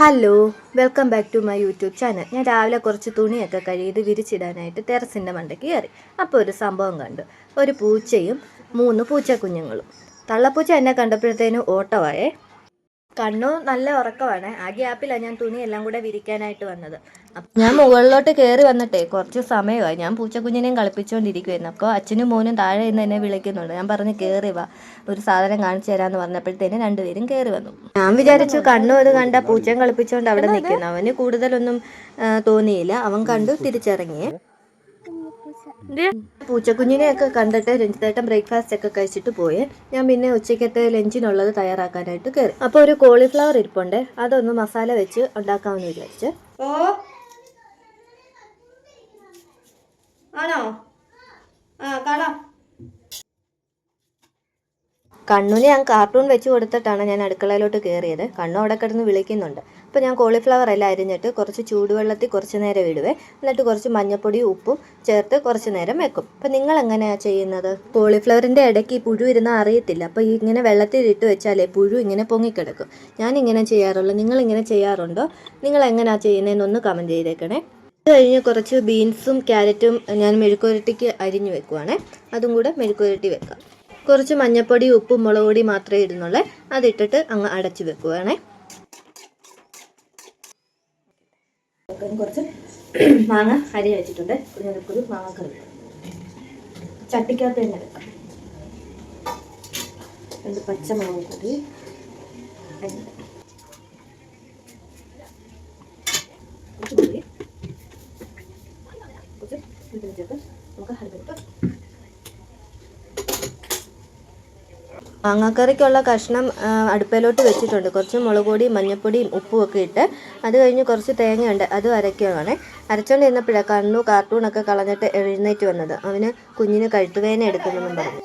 Hello welcome back to my YouTube channel ഞാൻ രാവിലെ കുറച്ച് തുണിയൊക്കെ കഴുകിയത് വിരിച്ചിടാനായിട്ട് ടെറസിന്റെ മണ്ടയ്ക്ക് കയറി. അപ്പോൾ ഒരു സംഭവം കണ്ടു. ഒരു പൂച്ചയും മൂന്ന് പൂച്ചക്കുഞ്ഞുങ്ങളും. തള്ളപ്പൂച്ച എന്നെ കണ്ടപ്പോഴത്തേനും ഓട്ടമായേ കണ്ണു നല്ല ഉറക്കമാണ്. ആ ഗ്യാപ്പിലാണ് ഞാൻ തുണിയെല്ലാം കൂടെ വിരിക്കാനായിട്ട് വന്നത്. ഞാൻ മുകളിലോട്ട് കയറി വന്നിട്ടേ കുറച്ച് സമയമായി. ഞാൻ പൂച്ചക്കുഞ്ഞിനെയും കളിപ്പിച്ചുകൊണ്ടിരിക്കുമായിരുന്നു അപ്പോൾ അച്ഛനും മോനും താഴെ നിന്ന് എന്നെ വിളിക്കുന്നുണ്ട്. ഞാൻ പറഞ്ഞു കയറി വാ. ഒരു സാധനം കാണിച്ചു തരാമെന്ന് പറഞ്ഞപ്പോഴത്തേനും രണ്ടുപേരും കയറി വന്നു. ഞാൻ വിചാരിച്ചു കണ്ണു അത് കണ്ട പൂച്ചയും കളിപ്പിച്ചുകൊണ്ട് അവിടെ നിൽക്കുന്നു. അവന് കൂടുതലൊന്നും തോന്നിയില്ല. അവൻ കണ്ടു തിരിച്ചിറങ്ങിയേ പൂച്ചക്കുഞ്ഞിനെയൊക്കെ കണ്ടിട്ട് രഞ്ജിത്തേട്ടൻ ബ്രേക്ക്ഫാസ്റ്റ് ഒക്കെ കഴിച്ചിട്ട് പോയി. ഞാൻ പിന്നെ ഉച്ചയ്ക്കത്തെ ലഞ്ചിനുള്ളത് തയ്യാറാക്കാനായിട്ട് കയറി അപ്പോൾ ഒരു കോളിഫ്ലവർ ഇരിപ്പുണ്ട്. അതൊന്ന് മസാല വെച്ച് ഉണ്ടാക്കാമെന്ന് വിചാരിച്ചു. ഓ ആണോ? ആ കാണാം. കണ്ണുന് ഞാൻ കാർട്ടൂൺ വെച്ച് കൊടുത്തിട്ടാണ് ഞാൻ അടുക്കളയിലോട്ട് കയറിയത് കണ്ണു അവിടെ കിടന്ന് വിളിക്കുന്നുണ്ട്. അപ്പോൾ ഞാൻ കോളിഫ്ലവർ എല്ലാം അരിഞ്ഞിട്ട് കുറച്ച് ചൂടുവെള്ളത്തിൽ കുറച്ച് നേരം ഇടുവേ. എന്നിട്ട് കുറച്ച് മഞ്ഞപ്പൊടിയും ഉപ്പും ചേർത്ത് കുറച്ച് നേരം വെക്കും. അപ്പോൾ നിങ്ങൾ എങ്ങനെയാണ് ചെയ്യുന്നത്? കോളിഫ്ലവറിന്റെ ഇടയ്ക്ക് പുഴു ഇരുന്നാൽ അറിയത്തില്ല. അപ്പോൾ ഇങ്ങനെ വെള്ളത്തിൽ ഇട്ട് വെച്ചാലേ പുഴു ഇങ്ങനെ പൊങ്ങിക്കിടക്കും. ഞാൻ ഇങ്ങനെ ചെയ്യാറുള്ളൂ. നിങ്ങളിങ്ങനെ ചെയ്യാറുണ്ടോ? നിങ്ങൾ എങ്ങനെയാണ് ചെയ്യുന്നതെന്നൊന്ന് കമന്റ് ചെയ്തേക്കണേ. അത് കഴിഞ്ഞ് കുറച്ച് ബീൻസും ക്യാരറ്റും ഞാൻ മെഴുക്കുരട്ടിക്ക് അരിഞ്ഞു വെക്കുവാണ്. അതും കൂടെ മെഴുക്കുരട്ടി വെക്കാം. കുറച്ച് മഞ്ഞപ്പൊടി ഉപ്പും മുളക് പൊടി മാത്രമേ ഇടുന്നുള്ളേ. അതിട്ടിട്ട് അങ്ങ് അടച്ചു വെക്കുവാണേ. കുറച്ച് മാങ്ങ അരി വെച്ചിട്ടുണ്ട്. കുഞ്ഞിനൊരു മാങ്ങ കറി ചട്ടിക്കകത്ത് തന്നെ വെക്കാം രണ്ട് പച്ചമുളക് കൂടി. അരിഞ്ഞിടാം. നമുക്ക് മാങ്ങാക്കറിക്കുള്ള കഷ്ണം അടുപ്പയിലോട്ട് വെച്ചിട്ടുണ്ട്. കുറച്ച് മുളക് പൊടിയും മഞ്ഞൾപ്പൊടിയും ഉപ്പും ഒക്കെ ഇട്ട് അത് കഴിഞ്ഞ് കുറച്ച് തേങ്ങയുണ്ട്. അത് അരയ്ക്കുകയാണ് അരച്ചോണ്ടിരുന്നപ്പോഴാണ് കണ്ണു കാർട്ടൂണൊക്കെ കളഞ്ഞിട്ട് എഴുന്നേറ്റ് വന്നത്. അവന് കുഞ്ഞിന് കഴുത്തുവേന എടുക്കുന്നെന്നും പറഞ്ഞു.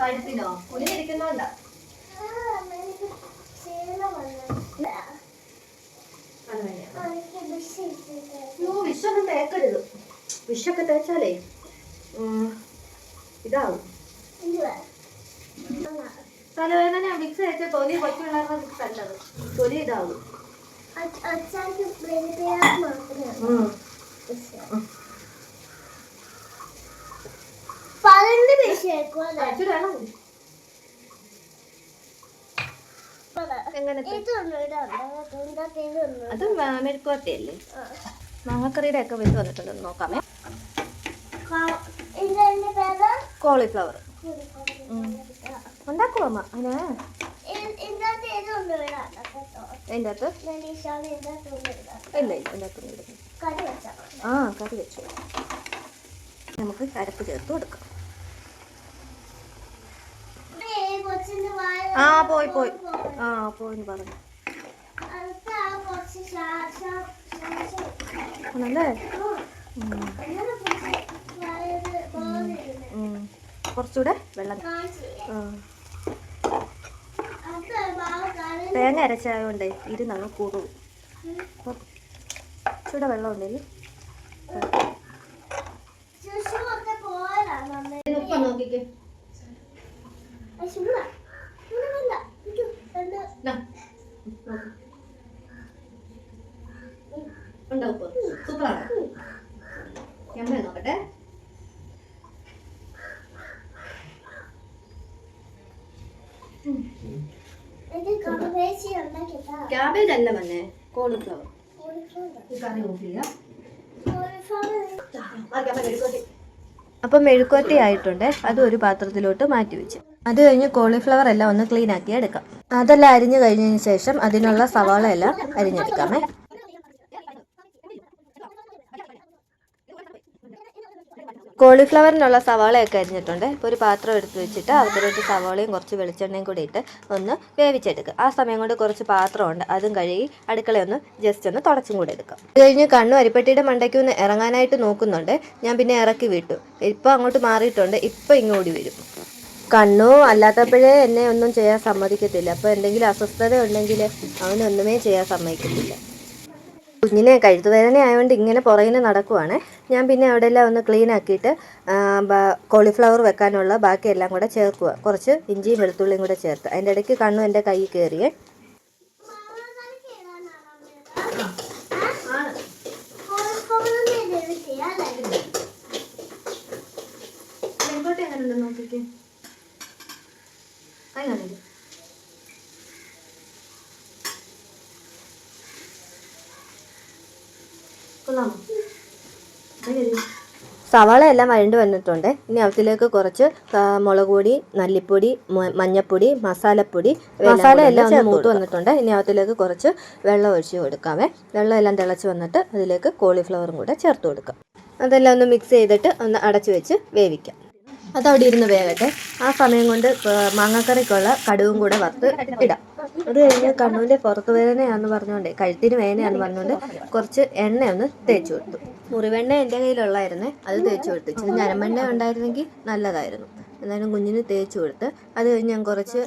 കഴുത്തിനോ? കുഞ്ഞിരിക്കുന്നോണ്ടാ വിഷൊന്നും തേക്കരുത്. വിഷൊക്കെ തേച്ചാലേ ഇതാവും. തലവേദന വിക്സ് തേച്ച തൊലി കൊച്ചു പിള്ളേർക്ക് വിക്സ് നല്ലത് തൊലി ഇതാവും. ഉം. പതിനൊന്ന് അത് മെഴുക്കുവരട്ടിയല്ലേ മാങ്ങക്കറിയുടെ ഒക്കെ വിത്ത് വന്നിട്ടുണ്ടെന്ന് നോക്കാമേ. കോളിഫ്ലവർ. ഉണ്ടാക്കുമോ അമ്മ? അതിന്റെ അകത്ത് ഇല്ല ഇല്ല. ആ കറി വെച്ചു. നമുക്ക് കരപ്പ് ചേർത്ത് കൊടുക്കാം. ആ പോയി പോയി. ആ പോയി പറഞ്ഞു. ആണല്ലേ. കുറച്ചുകൂടെ വെള്ളം. തേങ്ങ അരച്ചായോണ്ടേ ഇരുന്നാണ് കൂടും. കുറച്ചുകൂടെ വെള്ളം ഉണ്ടെങ്കിൽ നോക്കിക്കേ ശുഭ വേണ്ട ഇത് രണ്ട് ദാ. നോക്ക്. ഉണ്ടോ ഉപ്പ്? സൂപ്പറാണ്. ഞമ്മ നോക്കട്ടെ. ക്യാബേജ് അല്ല മന്നെ കോളിഫ്ലവർ അപ്പം മെഴുക്കുവരട്ടി ആയിട്ടുണ്ട്. അത് ഒരു പാത്രത്തിലോട്ട് മാറ്റി വെച്ചു. അത് കഴിഞ്ഞ് കോളിഫ്ലവർ എല്ലാം ഒന്ന് ക്ലീൻ ആക്കി എടുക്കാം. അതെല്ലാം അരിഞ്ഞു കഴിഞ്ഞതിന് ശേഷം അതിനുള്ള സവാള എല്ലാം അരിഞ്ഞെടുക്കാമേ. കോളിഫ്ലവറിനുള്ള സവാളയൊക്കെ അരിഞ്ഞിട്ടുണ്ട്. ഇപ്പോൾ ഒരു പാത്രം എടുത്ത് വെച്ചിട്ട് അതിലോട്ട് സവാളയും കുറച്ച് വെളിച്ചെണ്ണയും കൂടി ഇട്ട് ഒന്ന് വേവിച്ചെടുക്കുക. ആ സമയം കൊണ്ട് കുറച്ച് പാത്രമുണ്ട്. അതും കഴുകി അടുക്കളയൊന്ന് ജസ്റ്റ് ഒന്ന് തുടച്ചും കൂടി എടുക്കുക അത് കഴിഞ്ഞ് കണ്ണു അരിപ്പട്ടിയുടെ മണ്ടയ്ക്ക് ഒന്ന് ഇറങ്ങാനായിട്ട് നോക്കുന്നുണ്ട്. ഞാൻ പിന്നെ ഇറക്കി വിട്ടു. ഇപ്പോൾ അങ്ങോട്ട് മാറിയിട്ടുണ്ട്. ഇപ്പോൾ ഇങ്ങോട്ട് വരും. കണ്ണു അല്ലാത്തപ്പോഴേ എന്നെ ഒന്നും ചെയ്യാൻ സമ്മതിക്കത്തില്ല. അപ്പോൾ എന്തെങ്കിലും അസ്വസ്ഥത ഉണ്ടെങ്കിൽ അവനൊന്നുമേ ചെയ്യാൻ സമ്മതിക്കത്തില്ല. കുഞ്ഞിനെ കഴുത്തുവേദന ആയതുകൊണ്ട് ഇങ്ങനെ പുറകിന് നടക്കുവാണ്. ഞാൻ പിന്നെ അവിടെ എല്ലാം ഒന്ന് ക്ലീൻ ആക്കിയിട്ട് കോളിഫ്ലവർ വെക്കാനുള്ള ബാക്കിയെല്ലാം കൂടെ ചേർക്കുക കുറച്ച് ഇഞ്ചിയും വെളുത്തുള്ളിയും കൂടെ ചേർത്ത്. അതിന്റെ ഇടയ്ക്ക് കണ്ണു എന്റെ കൈ കയറിയേ ചെയ്യാനായിരുന്നു പെൺകോട്ടെ എങ്ങനെയുണ്ട് നോക്കിക്ക് കൈ കാണില്ല കൊള്ളാമോ കൈ കഴുകി. സവാള എല്ലാം വഴണ്ട് വന്നിട്ടുണ്ട്. ഇനി അതിലേക്ക് കുറച്ച് മുളക് പൊടി മല്ലിപ്പൊടി മഞ്ഞപ്പൊടി മസാലപ്പൊടി മസാല എല്ലാം ഒന്ന് മൂത്ത് വന്നിട്ടുണ്ട്. ഇനി അതിലേക്ക് കുറച്ച് വെള്ളം ഒഴിച്ച് കൊടുക്കാമേ വെള്ളം എല്ലാം തിളച്ച് വന്നിട്ട് അതിലേക്ക് കോളിഫ്ലവറും കൂടെ ചേർത്ത് കൊടുക്കാം. അതെല്ലാം ഒന്ന് മിക്സ് ചെയ്തിട്ട് ഒന്ന് അടച്ചു വെച്ച് വേവിക്കാം. അതവിടെ ഇരുന്ന് വേകട്ടെ ആ സമയം കൊണ്ട് മാങ്ങാക്കറിക്കുള്ള കടുവും കൂടെ വറുത്ത് ഇടാം. അത് കഴിഞ്ഞ് കണ്ണൂന്റെ പുറത്ത് വേദനയാണെന്ന് പറഞ്ഞുകൊണ്ട് കഴുത്തിന് വേദനയാന്ന് പറഞ്ഞുകൊണ്ട് കുറച്ച് എണ്ണ ഒന്ന് തേച്ച് കൊടുത്തു. മുറിവെണ്ണ എന്റെ കയ്യിലുള്ളായിരുന്നേ അത് തേച്ചു കൊടുത്തു. ഇച്ചിരി ഞരമ്പെണ്ണ ഉണ്ടായിരുന്നെങ്കിൽ നല്ലതായിരുന്നു. എന്തായാലും കുഞ്ഞിന് തേച്ചു കൊടുത്ത് അത് കഴിഞ്ഞ് ഞാൻ കുറച്ച്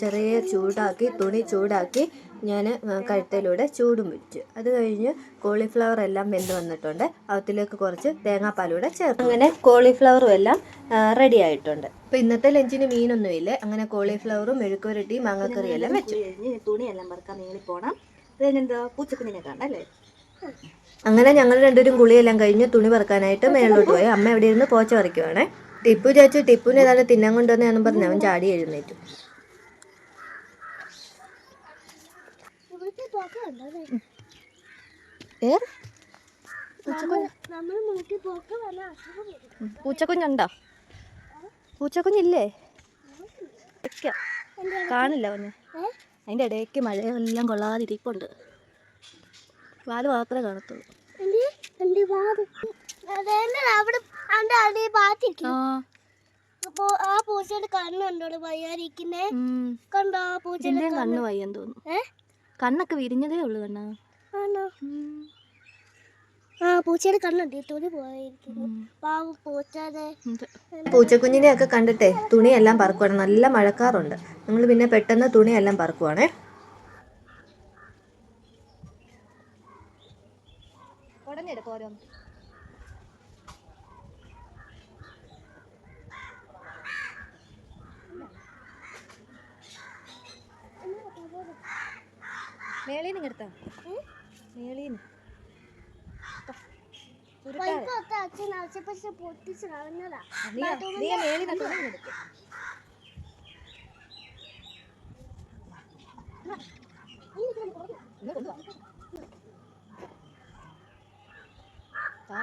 ചെറിയ ചൂടാക്കി തുണി ചൂടാക്കി ഞാൻ കഴുത്തയിലൂടെ ചൂടും പിടിച്ചു അത് കഴിഞ്ഞ് കോളിഫ്ലവർ എല്ലാം വെന്ത് വന്നിട്ടുണ്ട്. അതിലേക്ക് കുറച്ച് തേങ്ങാപ്പാലൂടെ ചേർത്ത്. അങ്ങനെ കോളിഫ്ലവറും എല്ലാം റെഡി ആയിട്ടുണ്ട്. അപ്പോൾ ഇന്നത്തെ ലഞ്ചിന് മീനൊന്നുമില്ല അങ്ങനെ കോളിഫ്ലവറും മെഴുക്കുരട്ടിയും മാങ്ങക്കറിയും എല്ലാം വെച്ചു. തുണിയെല്ലാം പറക്കാൻ നീളി പോകണം അത് പൂച്ചക്കുഞ്ഞിനെ കാണാം അല്ലേ? അങ്ങനെ ഞങ്ങൾ രണ്ടുപേരും കുളിയെല്ലാം കഴിഞ്ഞ് തുണി പറക്കാനായിട്ട് മേളിലോട്ട് പോയി. അമ്മ എവിടെ ഇരുന്ന് പോച്ച പറിക്കുവാണേ. ടിപ്പു ചേച്ചു ടിപ്പുവിനെ ഏതാണ്ട് തിന്നാൻ കൊണ്ടുവന്നെയാണെന്ന് പറഞ്ഞ് അവൻ ചാടി എഴുന്നേറ്റു. പൂച്ചക്കുഞ്ഞുണ്ടോ? പൂച്ചക്കുഞ്ഞില്ലേ. കാണില്ല അവന് അതിന്റെ അതിന്റെ ഇടയ്ക്ക് മഴയെല്ലാം കൊള്ളാതിരിക്കുന്നുണ്ട് വാൽ മാത്രമേ കാണത്തുള്ളൂ. ആ. പൂച്ചയുടെ കണ്ണുണ്ടോ വയ്യാതിരിക്കുന്നേ? കണ്ടോ ആ പൂച്ചയുടെ കണ്ണ് വയ്യെന്ന് തോന്നുന്നു. കണ്ണൊക്കെ വിരിഞ്ഞതേ ഉള്ളു കണ്ണാ. ആണോ? ആ പൂച്ചയുടെ കണ്ണുണ്ട് തുണി പോയിരിക്കുന്നു. പാവം പൂച്ചയുടെ. പൂച്ചക്കുഞ്ഞിനെ ഒക്കെ കണ്ടിട്ടേ തുണിയെല്ലാം പറക്കുവാണ്. നല്ല മഴക്കാറുണ്ട്. നമ്മൾ പിന്നെ പെട്ടെന്ന് തുണിയെല്ലാം പറക്കുവാണേ. മേളീന്ന് എടുത്താ മേളീന്ന് നീ മേളീന്ന് ആ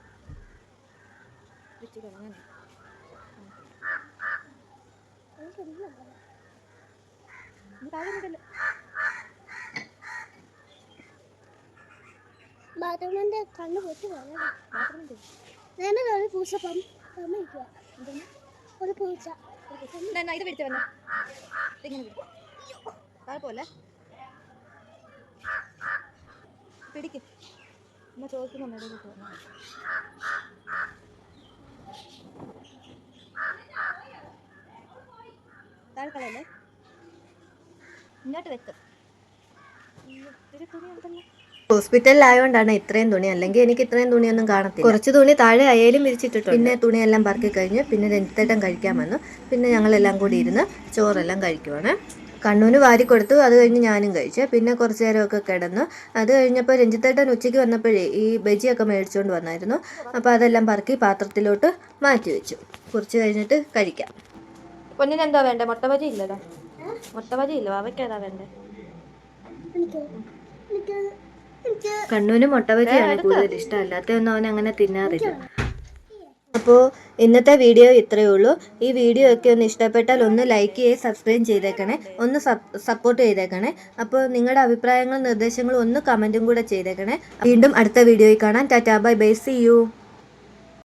വെച്ച് വിടല്ലേ ബാത്റൂമിന്റെ കണ്ണ് പൊട്ടി പോയതാ ബാത്റൂമിൽ നേരെ ഒരു പൂച്ച ഒരു പൂച്ച. ഇത് പിടിച്ചു വന്നെ. പിടിക്ക്. അമ്മ ചോദിക്കുന്ന അമ്മയുടെ കയ്യിൽ പോകാം. താഴെ കളയല്ലേ ഇങ്ങോട്ട് വെക്കും ഹോസ്പിറ്റലിലായോണ്ടാണ് ഇത്രയും തുണി. അല്ലെങ്കിൽ എനിക്ക് ഇത്രയും തുണിയൊന്നും കാണത്തില്ല. കുറച്ച് തുണി താഴെ അയലും വിരിച്ചിട്ടിട്ടുണ്ട്. പിന്നെ തുണിയെല്ലാം പറക്കി കഴിഞ്ഞ് പിന്നെ രഞ്ജിത്തേട്ടൻ കഴിക്കാൻ വന്നു. പിന്നെ ഞങ്ങളെല്ലാം കൂടി ഇരുന്ന് ചോറെല്ലാം കഴിക്കുവാണ്. കണ്ണൂന് വാരി കൊടുത്തു. അത് കഴിഞ്ഞ് ഞാനും കഴിച്ചു. പിന്നെ കുറച്ച് നേരമൊക്കെ കിടന്നു. അത് കഴിഞ്ഞപ്പോൾ രഞ്ജിത്തേട്ടൻ ഉച്ചയ്ക്ക് വന്നപ്പോഴേ ഈ ബജിയൊക്കെ മേടിച്ചുകൊണ്ട് വന്നായിരുന്നു. അപ്പോൾ അതെല്ലാം പറക്കി പാത്രത്തിലോട്ട് മാറ്റി വെച്ചു. കുറച്ച് കഴിഞ്ഞിട്ട് കഴിക്കാം. പൊന്നിനെന്താ വേണ്ടേ? മുട്ട ബജി ഇല്ലല്ലോ. മുട്ട ബജി ഇല്ല? അവയ്ക്ക് ഏതാ വേണ്ടേ? എനിക്ക് എനിക്ക് എനിക്ക് കണ്ണൂന് മുട്ട ബജിയാണ് കൂടുതൽ ഇഷ്ടം അല്ലാത്തൊന്നും അവൻ അങ്ങനെ തിന്നാറില്ല. അപ്പോൾ ഇന്നത്തെ വീഡിയോ ഇത്രയേ ഉള്ളൂ. ഈ വീഡിയോ ഒക്കെ ഒന്ന് ഇഷ്ടപ്പെട്ടാൽ ഒന്ന് ലൈക്ക് ചെയ്ത് സബ്സ്ക്രൈബ് ചെയ്തേക്കണേ. ഒന്ന് സപ്പോർട്ട് ചെയ്തേക്കണേ. അപ്പോൾ നിങ്ങളുടെ അഭിപ്രായങ്ങളും നിർദ്ദേശങ്ങളും ഒന്ന് കമന്റും കൂടെ ചെയ്തേക്കണേ. വീണ്ടും അടുത്ത വീഡിയോയിൽ കാണാം. Tata bye bye see you